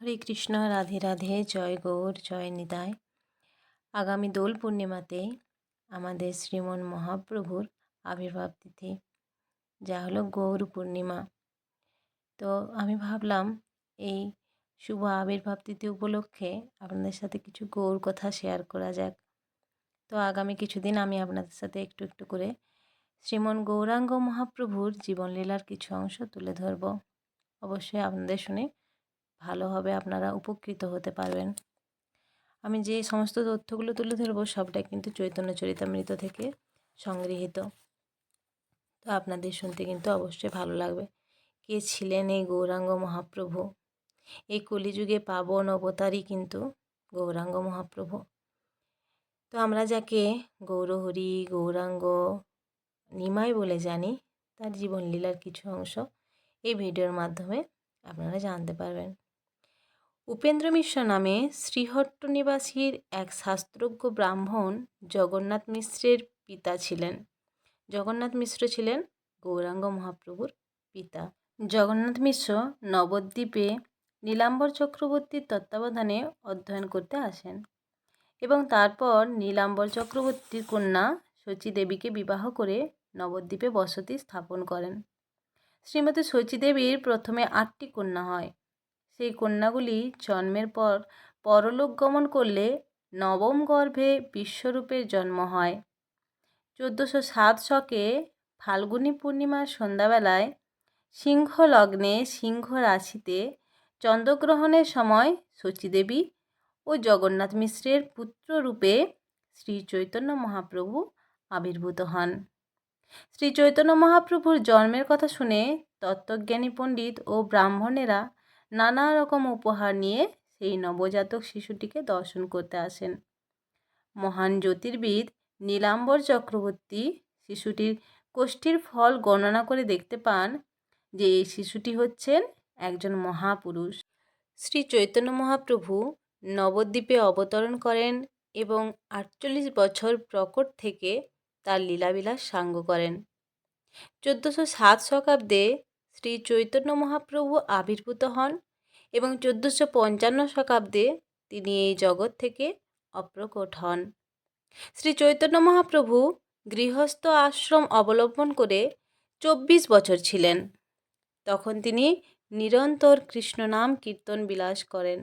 হরে কৃষ্ণ, রাধে রাধে, জয় গৌর, জয় নিদায় আগামী দোল পূর্ণিমাতে আমাদের শ্রীমন মহাপ্রভুর আবির্ভাব তিথি, যা হলো গৌর পূর্ণিমা। তো আমি ভাবলাম, এই শুভ আবির্ভাব তিথি উপলক্ষে আপনাদের সাথে কিছু গৌর কথা শেয়ার করা যাক। তো আগামী কিছুদিন আমি আপনাদের সাথে একটু একটু করে শ্রীমন গৌরাঙ্গ মহাপ্রভুর জীবনলীলার কিছু অংশ তুলে ধরব। অবশ্যই আপনাদের শুনে ভালো হবে আপনারা উপকৃত হতে পারবেন। আমি যে সমস্ত তথ্যগুলো তুলে ধরবো, সবটাই কিন্তু চৈতন্য চরিতামৃত থেকে সংগৃহীত। তো আপনাদের শুনতে কিন্তু অবশ্যই ভালো লাগবে। কে ছিলেন এই গৌরাঙ্গ মহাপ্রভু? এই কলিযুগে পাবন অবতারই কিন্তু গৌরাঙ্গ মহাপ্রভু। তো আমরা যাকে গৌরহরি, গৌরাঙ্গ, নিমাই বলে জানি, তার জীবনলীলার কিছু অংশ এই ভিডিওর মাধ্যমে আপনারা জানতে পারবেন। উপেন্দ্র মিশ্র নামে শ্রীহট্ট নিবাসীর এক শাস্ত্রজ্ঞ ব্রাহ্মণ জগন্নাথ মিশ্রের পিতা ছিলেন। জগন্নাথ মিশ্র ছিলেন গৌরাঙ্গ মহাপ্রভুর পিতা। জগন্নাথ মিশ্র নবদ্বীপে নীলাম্বর চক্রবর্তীর তত্ত্বাবধানে অধ্যয়ন করতে আসেন এবং তারপর নীলাম্বর চক্রবর্তীর কন্যা শচীদেবীকে বিবাহ করে নবদ্বীপে বসতি স্থাপন করেন। শ্রীমতী শচীদেবীর প্রথমে আটটি কন্যা হয়। সেই কন্যাগুলি জন্মের পর পরলোক গমন করলে নবম গর্ভে বিশ্বরূপের জন্ম হয়। চোদ্দোশো সাত শকে ফাল্গুনী পূর্ণিমার সন্ধ্যাবেলায় সিংহ লগ্নে সিংহ রাশিতে চন্দ্রগ্রহণের সময় শচীদেবী ও জগন্নাথ মিশ্রের পুত্ররূপে শ্রী চৈতন্য মহাপ্রভু আবির্ভূত হন। শ্রী চৈতন্য মহাপ্রভুর জন্মের কথা শুনে তত্ত্বজ্ঞানী পণ্ডিত ও ব্রাহ্মণেরা নানা রকম উপহার নিয়ে সেই নবজাতক শিশুটিকে দর্শন করতে আসেন। মহান জ্যোতির্বিদ নীলাম্বর চক্রবর্তী শিশুটির কোষ্ঠীর ফল গণনা করে দেখতে পান যে এই শিশুটি হচ্ছেন একজন মহাপুরুষ। শ্রী চৈতন্য মহাপ্রভু নবদ্বীপে অবতরণ করেন এবং আটচল্লিশ বছর প্রকট থেকে তার লীলাবিলাস সাঙ্গ করেন। চোদ্দোশো সাত শতাব্দে শ্রী চৈতন্য মহাপ্রভু আবির্ভূত হন এবং চোদ্দোশো পঞ্চান্ন শতাব্দে তিনি এই জগৎ থেকে অপ্রকট হন। শ্রী চৈতন্য মহাপ্রভু গৃহস্থ আশ্রম অবলম্বন করে চব্বিশ বছর ছিলেন। তখন তিনি নিরন্তর কৃষ্ণনাম কীর্তন বিলাস করেন।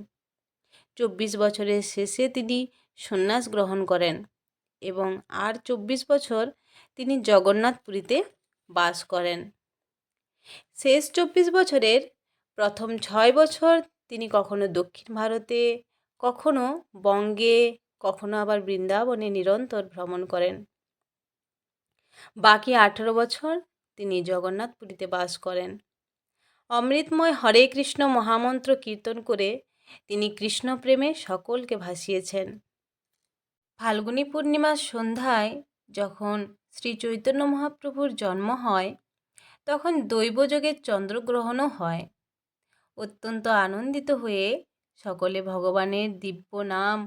চব্বিশ বছরের শেষে তিনি সন্ন্যাস গ্রহণ করেন এবং আর চব্বিশ বছর তিনি জগন্নাথপুরীতে বাস করেন। শেষ চব্বিশ বছরের প্রথম ছয় বছর তিনি কখনো দক্ষিণ ভারতে, কখনো বঙ্গে, কখনো আবার বৃন্দাবনে নিরন্তর ভ্রমণ করেন। বাকি আঠেরো বছর তিনি জগন্নাথপুরীতে বাস করেন। অমৃতময় হরে কৃষ্ণ মহামন্ত্র কীর্তন করে তিনি কৃষ্ণপ্রেমে সকলকে ভাসিয়েছেন। ফাল্গুনী পূর্ণিমার সন্ধ্যায় যখন শ্রী চৈতন্য মহাপ্রভুর জন্ম হয় তখন দৈবযোগের চন্দ্রগ্রহণও হয়। অত্যন্ত আনন্দিত হয়ে সকলে ভগবানের দিব্য নাম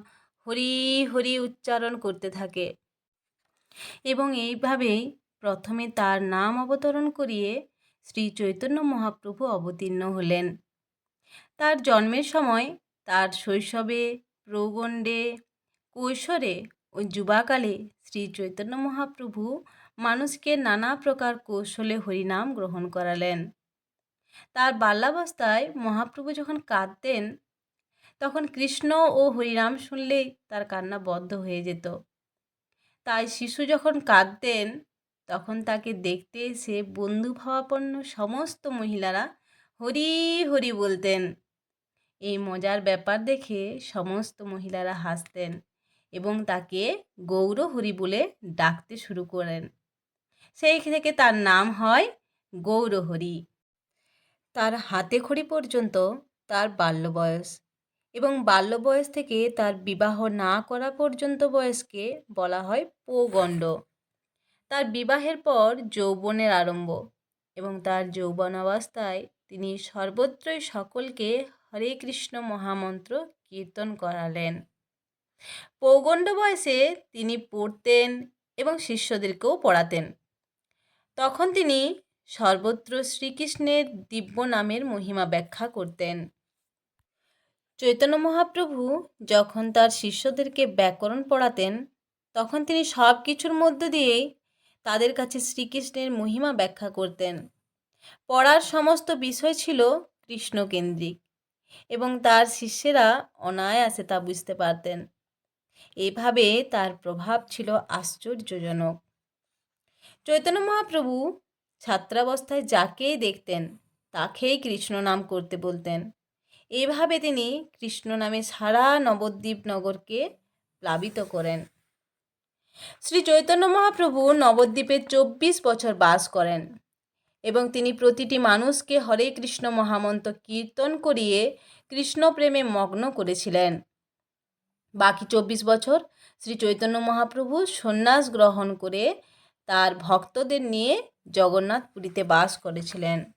হরি হরি উচ্চারণ করতে থাকে এবং এইভাবেই প্রথমে তার নাম অবতরণ করিয়ে শ্রী চৈতন্য মহাপ্রভু অবতীর্ণ হলেন। তার জন্মের সময় তার শৈশবে, প্রৌগণ্ডে, কৈশোরে ও যুবাকালে শ্রী চৈতন্য মহাপ্রভু মানুষকে নানা প্রকার কৌশলে হরিনাম গ্রহণ করালেন। তার বাল্যাবস্থায় মহাপ্রভু যখন কাঁদতেন, তখন কৃষ্ণ ও হরিনাম শুনলেই তার কান্না বদ্ধ হয়ে যেত। তাই শিশু যখন কাঁদতেন, তখন তাকে দেখতে এসে বন্ধুভাবাপন্ন সমস্ত মহিলারা হরি হরি বলতেন। এই মজার ব্যাপার দেখে সমস্ত মহিলারা হাসতেন এবং তাকে গৌর হরি বলে ডাকতে শুরু করেন। সেই থেকে তার নাম হয় গৌরহরি। তার হাতে খড়ি পর্যন্ত তার বাল্য বয়স এবং বাল্য বয়স থেকে তার বিবাহ না করা পর্যন্ত বয়সকে বলা হয় পৌগণ্ড তার বিবাহের পর যৌবনের আরম্ভ এবং তার যৌবন অবস্থায় তিনি সর্বত্রই সকলকে হরে কৃষ্ণ মহামন্ত্র কীর্তন করালেন। পৌগণ্ড বয়সে তিনি পড়তেন এবং শিষ্যদেরকেও পড়াতেন। তখন তিনি সর্বত্র শ্রীকৃষ্ণের দিব্য নামের মহিমা ব্যাখ্যা করতেন। চৈতন্য মহাপ্রভু যখন তার শিষ্যদেরকে ব্যাকরণ পড়াতেন, তখন তিনি সব কিছুর মধ্য দিয়েই তাদের কাছে শ্রীকৃষ্ণের মহিমা ব্যাখ্যা করতেন। পড়ার সমস্ত বিষয় ছিল কৃষ্ণকেন্দ্রিক এবং তার শিষ্যেরা অনায়াসে তা বুঝতে পারতেন। এভাবে তার প্রভাব ছিল আশ্চর্যজনক। চৈতন্য মহাপ্রভু ছাত্রাবস্থায় যাকেই দেখতেন, তাকেই কৃষ্ণ নাম করতে বলতেন। এভাবে তিনি কৃষ্ণ নামে সারা নবদ্বীপ নগরকে প্লাবিত করেন। শ্রী চৈতন্য মহাপ্রভু নবদ্বীপে চব্বিশ বছর বাস করেন এবং তিনি প্রতিটি মানুষকে হরে কৃষ্ণ মহামন্ত্র কীর্তন করিয়ে কৃষ্ণ প্রেমে মগ্ন করেছিলেন। বাকি চব্বিশ বছর শ্রী চৈতন্য মহাপ্রভু সন্ন্যাস গ্রহণ করে তার ভক্তদের নিয়ে জগন্নাথপুরীতে বাস করেছিলেন।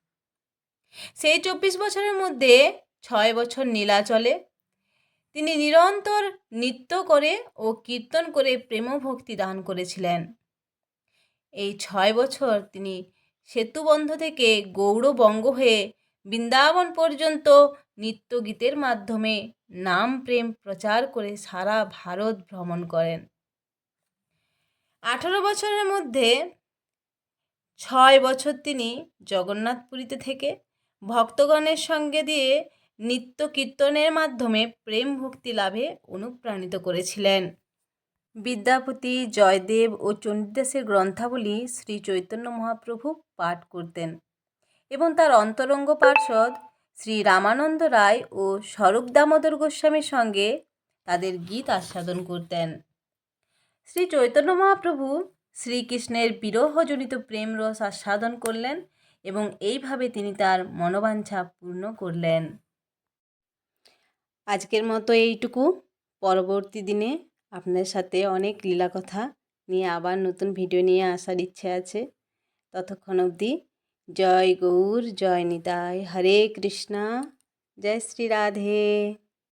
সেই চব্বিশ বছরের মধ্যে ছয় বছর নীলাচলে তিনি নিরন্তর নৃত্য করে ও কীর্তন করে প্রেমভক্তি দান করেছিলেন। এই ছয় বছর তিনি সেতুবন্ধ থেকে গৌড়বঙ্গ হয়ে বৃন্দাবন পর্যন্ত নৃত্যগীতের মাধ্যমে নাম প্রেম প্রচার করে সারা ভারত ভ্রমণ করেন। আঠারো বছরের মধ্যে ছয় বছর তিনি জগন্নাথপুরীতে থেকে ভক্তগণের সঙ্গে দিয়ে নিত্য কীর্তনের মাধ্যমে প্রেম ভক্তি লাভে অনুপ্রাণিত করেছিলেন। বিদ্যাপতি, জয়দেব ও চণ্ডীদাসের গ্রন্থাবলী শ্রী চৈতন্য মহাপ্রভু পাঠ করতেন এবং তার অন্তরঙ্গ পার্ষদ শ্রী রামানন্দ রায় ও স্বরূপ দামোদর গোস্বামীর সঙ্গে তাদের গীত আস্বাদন করতেন। শ্রী চৈতন্য মহাপ্রভু শ্রীকৃষ্ণের বিরহজনিত প্রেম রস আস্বাদন করলেন এবং এইভাবে তিনি তার মনোবাঞ্ছা পূর্ণ করলেন। আজকের মতো এইটুকু। পরবর্তী দিনে আপনাদের সাথে অনেক লীলা কথা নিয়ে আবার নতুন ভিডিও নিয়ে আসার ইচ্ছে আছে। ততক্ষণ অবধি জয় গৌর, জয় নিতাই, হরে কৃষ্ণা, জয় শ্রী রাধে।